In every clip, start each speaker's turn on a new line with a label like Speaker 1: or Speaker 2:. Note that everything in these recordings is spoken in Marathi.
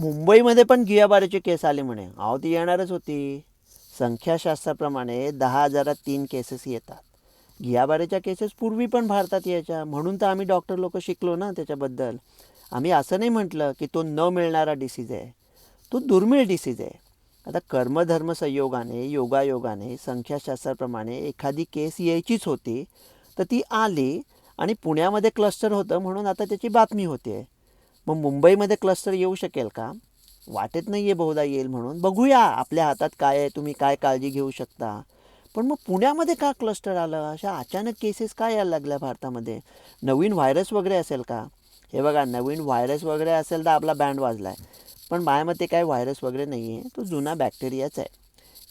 Speaker 1: मुंबईमध्ये पण गियाबारेचे केस आले म्हणे. अहो ती येणारच होती. संख्याशास्त्राप्रमाणे दहा हजारात तीन केसेस येतात. गियाबारेच्या केसेस पूर्वी पण भारतात यायच्या. म्हणून तर आम्ही डॉक्टर लोक शिकलो ना त्याच्याबद्दल. आम्ही असं नाही म्हटलं की तो न मिळणारा डिसीज आहे. तो दुर्मिळ डिसीज आहे. आता कर्मधर्म संयोगाने योगायोगाने संख्याशास्त्राप्रमाणे एखादी केस यायचीच होती. तर ती आली आणि पुण्यामध्ये क्लस्टर होतं म्हणून आता त्याची बातमी होते. मग मुंबईमध्ये क्लस्टर येऊ शकेल का? वाटेत नाही आहे बहुधा येईल म्हणून. बघूया आपल्या हातात काय आहे तुम्ही काय काळजी घेऊ शकता. पण मग पुण्यामध्ये का क्लस्टर आलं? अशा अचानक केसेस काय यायला लागल्या भारतामध्ये? नवीन व्हायरस वगैरे असेल का? हे बघा नवीन व्हायरस वगैरे असेल तर आपला बँड वाजला आहे पण माझ्यामते काय व्हायरस वगैरे नाही आहे तो जुना बॅक्टेरियाच आहे.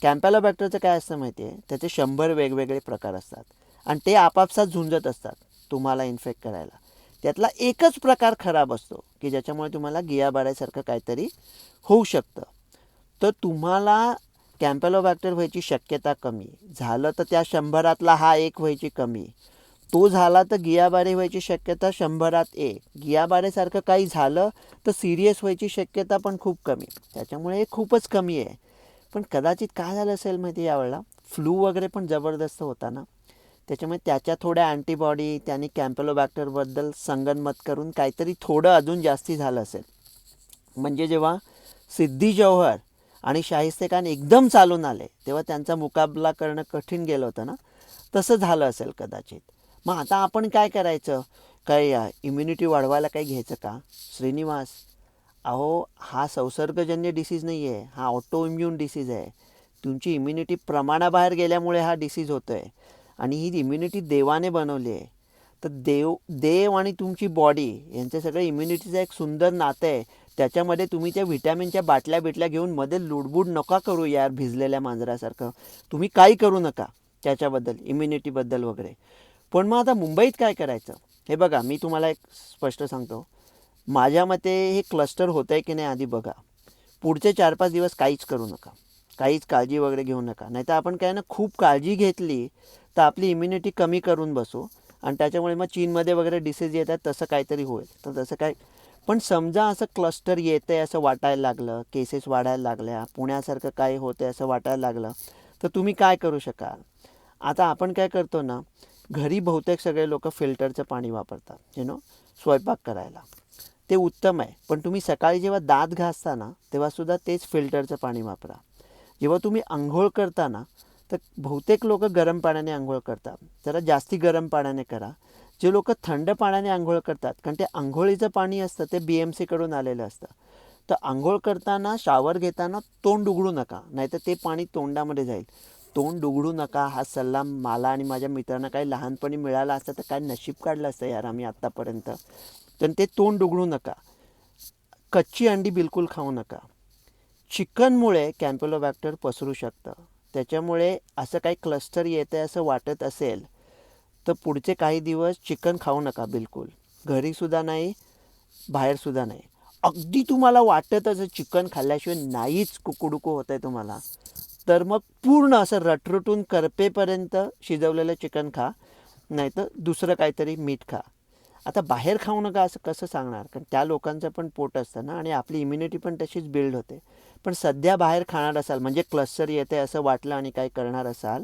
Speaker 1: कॅम्पॅलो बॅक्टेरियाचं काय असतं माहिती आहे त्याचे शंभर वेगवेगळे प्रकार असतात. आणि ते आपापसात झुंजत असतात. तुम्हाला इन्फेक्ट करायला. त्यातला एकच प्रकार खराब असतो की ज्याच्यामुळे तुम्हाला गियाबाऱ्यासारखं काहीतरी होऊ शकतं. तर तुम्हाला कॅम्पॅलोबॅक्टर व्हायची शक्यता कमी. झालं तर त्या शंभरातला हा एक व्हायची कमी. तो झाला तर गियाबारे व्हायची शक्यता शंभरात एक. गियाबारेसारखं काही झालं तर सिरियस व्हायची शक्यता पण खूप कमी. त्याच्यामुळे हे खूपच कमी आहे. पण कदाचित काय झालं असेल माहिती यावेळेला? फ्लू वगैरे पण जबरदस्त होता ना? त्याच्यामुळे त्याच्या थोड्या अँटीबॉडी त्यांनी कॅम्पलोबॅक्टरबद्दल संगनमत करून काहीतरी थोडं अजून जास्ती झालं असेल. म्हणजे जेव्हा सिद्धी जौहर आणि शाहिस्ते खान एकदम चालून आले तेव्हा त्यांचा मुकाबला करणं कठीण गेलं होतं ना तसं झालं असेल कदाचित. मग आता आपण काय करायचं? काय इम्युनिटी वाढवायला काही घ्यायचं का? श्रीनिवास अहो हा संसर्गजन्य डिसीज नाही आहे हा ऑटो इम्युन डिसीज आहे. तुमची इम्युनिटी प्रमाणाबाहेर गेल्यामुळे हा डिसीज होतो आहे आणि ही इम्युनिटी देवाने बनवली आहे. तर देव देव आणि तुमची बॉडी यांच्या सगळं इम्युनिटीचं एक सुंदर नातं आहे. त्याच्यामध्ये तुम्ही त्या व्हिटॅमिनच्या बाटल्या बिटल्या घेऊन मध्ये लुडबुड नका करू यार भिजलेल्या मांजरासारखं. तुम्ही काही करू नका त्याच्याबद्दल इम्युनिटीबद्दल वगैरे. पण मग आता मुंबईत काय करायचं? हे बघा मी तुम्हाला एक स्पष्ट सांगतो. माझ्या मते हे क्लस्टर होतं आहे की नाही आधी बघा. पुढचे चार पाच दिवस काहीच करू नका. काहीच काळजी वगैरे घेऊ नका. नाहीतर आपण काय ना खूप काळजी घेतली तर आपली इम्युनिटी कमी करून बसू. आणि त्याच्यामुळे मग चीनमध्ये वगैरे डिसीज येतात तसं काहीतरी होईल. तर तसं काय. पण समजा असं क्लस्टर येतं आहे असं वाटायला लागलं केसेस वाढायला लागल्या पुण्यासारखं काय होतं आहे असं वाटायला लागलं तर तुम्ही काय करू शकाल? आता आपण काय करतो ना घरी बहुतेक सगळे लोक फिल्टरचं पाणी वापरतात यु नो स्वयंपाक करायला. ते उत्तम आहे. पण तुम्ही सकाळी जेव्हा दात घासता ना तेव्हासुद्धा तेच फिल्टरचं पाणी वापरा. जेव्हा तुम्ही आंघोळ करता ना तर बहुतेक लोक गरम पाण्याने आंघोळ करतात. जरा जास्ती गरम पाण्याने करा. जे लोक थंड पाण्याने आंघोळ करतात कारण ते आंघोळीचं पाणी असतं ते बी एम सीकडून आलेलं असतं. तर आंघोळ करताना शावर घेताना तोंड उघडू नका नाहीतर ते पाणी तोंडामध्ये जाईल. तोंड उघडू नका हा सल्ला मला आणि माझ्या मित्रांना काही लहानपणी मिळाला असता तर काय नशीब काढलं असतं यार आम्ही आत्तापर्यंत. तर ते तोंड उघडू नका. कच्ची अंडी बिलकुल खाऊ नका. चिकनमुळे कॅम्पेलोबॅक्टर पसरू शकतं. त्याच्यामुळे असं काही क्लस्टर येतं आहे असं वाटत असेल तर पुढचे काही दिवस चिकन खाऊ नका बिलकुल. घरीसुद्धा नाही बाहेरसुद्धा नाही. अगदी तुम्हाला वाटत असं चिकन खाल्ल्याशिवाय नाहीच कुकुडुकू होतं आहे तुम्हाला. तर मग पूर्ण असं रटरटून करपेपर्यंत शिजवलेलं चिकन खा नाहीतर दुसरं काहीतरी मीठ खा. आता बाहेर खाऊ नका असं कसं सांगणार? कारण त्या लोकांचं पण पोट असतं ना आणि आपली इम्युनिटी पण तशीच बिल्ड होते. पण सध्या बाहेर खाणार असाल म्हणजे क्लस्टर येते असं वाटलं आणि काही करणार असाल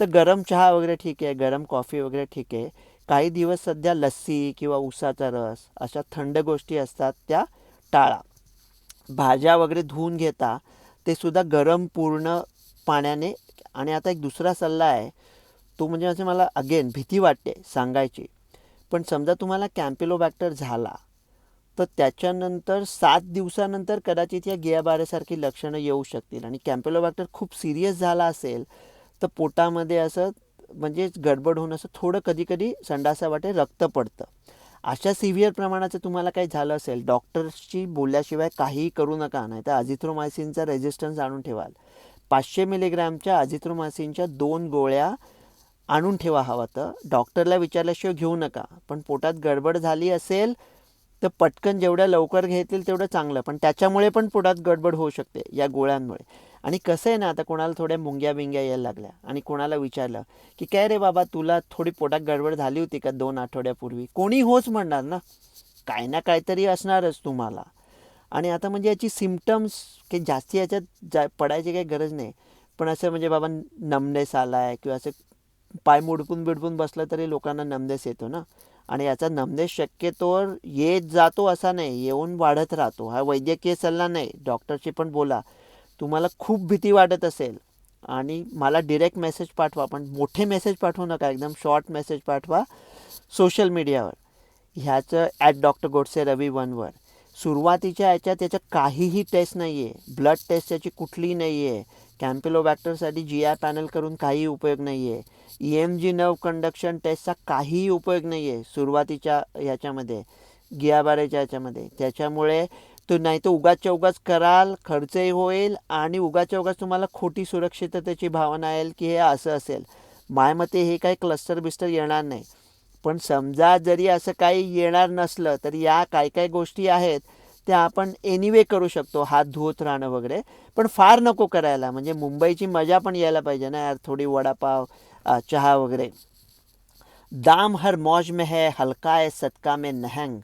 Speaker 1: तर गरम चहा वगैरे ठीक आहे गरम कॉफी वगैरे ठीक आहे. काही दिवस सध्या लस्सी किंवा उसाचा रस अशा थंड गोष्टी असतात त्या टाळा. भाज्या वगैरे धुवून घेता ते सुद्धा गरम पूर्ण पाण्याने. आणि आता एक दुसरा सल्ला आहे तो म्हणजे असं मला अगेन भीती वाटते सांगायची. पण समजा तुम्हाला कॅम्पिलोबॅक्टर झाला तर त्याच्यानंतर सात दिवसानंतर कदाचित या गियाबाऱ्यासारखी लक्षणं येऊ शकतील. आणि कॅम्पेलोबॅक्टर खूप सिरियस झाला असेल तर पोटामध्ये असं म्हणजे गडबड होऊन असं थोडं कधी कधी संडासा वाटे रक्त पडतं. अशा सिव्हिअर प्रमाणाचं तुम्हाला काही झालं असेल डॉक्टर्सची बोलल्याशिवाय काहीही करू नका नाही तर अझिथ्रोमायसिनचा रेजिस्टन्स आणून ठेवाल. पाचशे मिलीग्रॅमच्या अझिथ्रोमायसिनच्या दोन गोळ्या आणून ठेवा हवं तर. डॉक्टरला विचारल्याशिवाय घेऊ नका पण पोटात गडबड झाली असेल तर पटकन जेवढ्या लवकर घेतील तेवढं चांगलं. पण त्याच्यामुळे पण पोटात गडबड होऊ शकते या गोळ्यांमुळे. आणि कसं आहे ना आता कोणाला थोड्या मुंग्या बिंग्या यायला लागल्या आणि कोणाला विचारलं की काय रे बाबा तुला थोडी पोटात गडबड झाली होती का दोन आठवड्यापूर्वी? कोणी होच म्हणणार ना. काय ना काहीतरी असणारच तुम्हाला. आणि आता म्हणजे याची सिमटम्स काही जास्ती याच्यात जा पडायची काही गरज नाही. पण असं म्हणजे बाबा नमनेस आला आहे किंवा असं पाय मुडपून बिडपून बसलं तरी लोकांना नमदेश येतो ना. आणि याचा नमदेश शक्यतोवर येत जातो असा नाही येऊन वाढत राहतो. हा वैद्यकीय सल्ला नाही डॉक्टरशी पण बोला. तुम्हाला खूप भीती वाटत असेल आणि मला डिरेक्ट मेसेज पाठवा पण मोठे मेसेज पाठवू नका एकदम शॉर्ट मेसेज पाठवा सोशल मीडियावर ह्याचं ॲट डॉक्टर गोडसे रवी वनवर सुरुवातीच्या याच्यात त्याच्या काहीही टेस्ट नाही आहे ब्लड टेस्ट त्याची कुठलीही नाही आहे कॅम्पिलोबॅक्टरसाठी जी आय पॅनल करून काहीही उपयोग नाही आहे ई एम जी नव कंडक्शन टेस्टचा काहीही उपयोग नाही आहे सुरुवातीच्या याच्यामध्ये गियाबारेच्या याच्यामध्ये त्याच्यामुळे तो नाही तर उगाचच्या उगाच कराल खर्चही होईल आणि उगाचच्या उगाच तुम्हाला खोटी सुरक्षिततेची भावना येईल की हे असं असेल. मायमते हे काही क्लस्टर बिस्टर येणार नाही. पण समजा जरी असं काही येणार नसलं तर या काय काय गोष्टी आहेत त्या आपण एनिवे करू शकतो हात धुवत राहणं वगैरे. पण फार नको करायला. म्हणजे मुंबईची मजा पण यायला पाहिजे ना यार थोडी वडापाव चहा वगैरे. दाम हर मौज में है हलका है सदका में नहंग.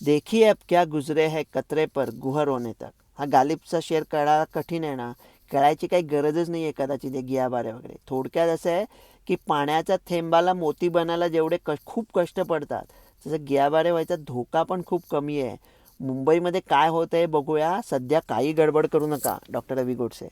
Speaker 1: देखिए अब क्या गुजरे है कतरे पर गुहर होने तक. हा गालिबचा शेअर कळा कठीण आहे ना कळायची काही गरजच नाही आहे कदाचित हे गियाबारे वगैरे. थोडक्यात असं आहे की पाण्याच्या थेंबाला मोती बनायला जेवढे क खूप कष्ट पडतात तसं गियाबारे व्हायचा धोका पण खूप कमी आहे. मुंबईमध्ये काय होतं आहे बघूया. सध्या काही गडबड करू नका डॉक्टर रवी गोडसे.